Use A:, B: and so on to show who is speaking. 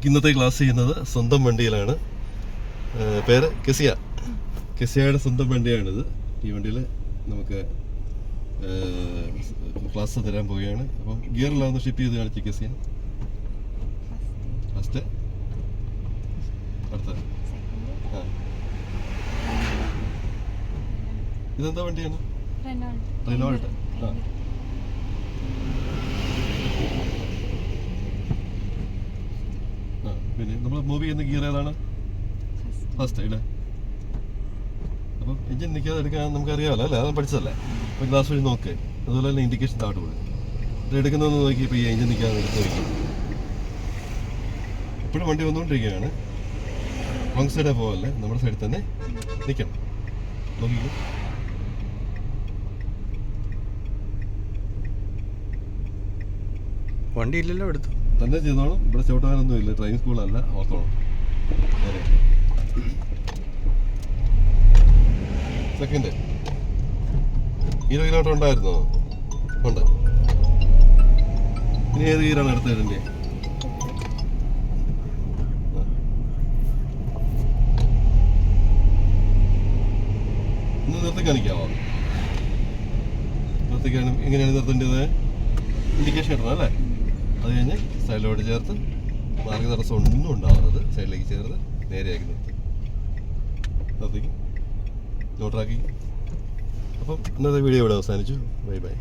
A: നമുക്ക് ഇന്നത്തെ ക്ലാസ് ചെയ്യുന്നത് സ്വന്തം വണ്ടിയിലാണ്. പേര് കെസിയ. കെസിയയുടെ സ്വന്തം വണ്ടിയാണിത്. ഈ വണ്ടിയിൽ നമുക്ക് ക്ലാസ് തരാൻ പോവുകയാണ്. അപ്പം ഗിയറിലാണ് ഒന്ന് ഷിഫ്റ്റ് ചെയ്ത് കാണിച്ചു കെസിയ. ഫസ്റ്റ് അടുത്ത. ആ. ഇതെന്താ വണ്ടിയാണ്? റെനോൾട്ട്. ആ. നമ്മൾ മൂവ് ചെയ്യുന്ന ഗിയർ ഏതാണ്? ഫസ്റ്റ് അല്ലേ അപ്പം എഞ്ചിൻ നിൽക്കാതെ എടുക്കാൻ നമുക്കറിയാമല്ലോ അല്ലേ? അത് പഠിച്ചതല്ലേ? അപ്പോൾ ഗ്ലാസ് വഴി നോക്ക്. അതുപോലെ തന്നെ ഇൻഡിക്കേഷൻ താട്ട് കൊടുക്കും ഇത് എടുക്കുന്നതെന്ന് നോക്കി ഇപ്പോൾ ഈ എഞ്ചിൻ നിൽക്കാതെ എടുത്ത് വയ്ക്കും ഇപ്പോഴും വണ്ടി വന്നുകൊണ്ടിരിക്കുകയാണ് റോങ് സൈഡേ പോകല്ലേ നമ്മുടെ സൈഡിൽ തന്നെ നിൽക്കണം നോക്കിക്കോ.
B: വണ്ടി ഇല്ലല്ലോ എടുത്തു?
A: തന്നെ ചെയ്തോളും. ഇവിടെ ചവിട്ടാനൊന്നും ഇല്ല. ട്രെയിൻ സ്കൂളല്ല ഓർത്തോളും. സെക്കൻഡ്. ഇരുപത് കിലോമീറ്റർ ഉണ്ടായിരുന്നോ? ഉണ്ട്. ഇനി ഏത് ഗീരാണ് അടുത്ത് ഇതിന്റെ ഇന്ന് നിർത്തി കാണിക്കാമോ എങ്ങനെയാണ് നിർത്തേണ്ടത്. ഇൻഡിക്കേഷൻ ഇടണം അല്ലേ? സൈഡിലോട്ട് ചേർത്ത് മാർഗതടസ്സം ഒന്നും ഉണ്ടാവുന്നത് സൈഡിലേക്ക് ചേർത്ത് നേരെയാക്കി നിർത്തും. നിർത്തിക്കും? നോട്ടാക്കി അപ്പം ഇന്നത്തെ വീഡിയോ ഇവിടെ അവസാനിച്ചു. Bye bye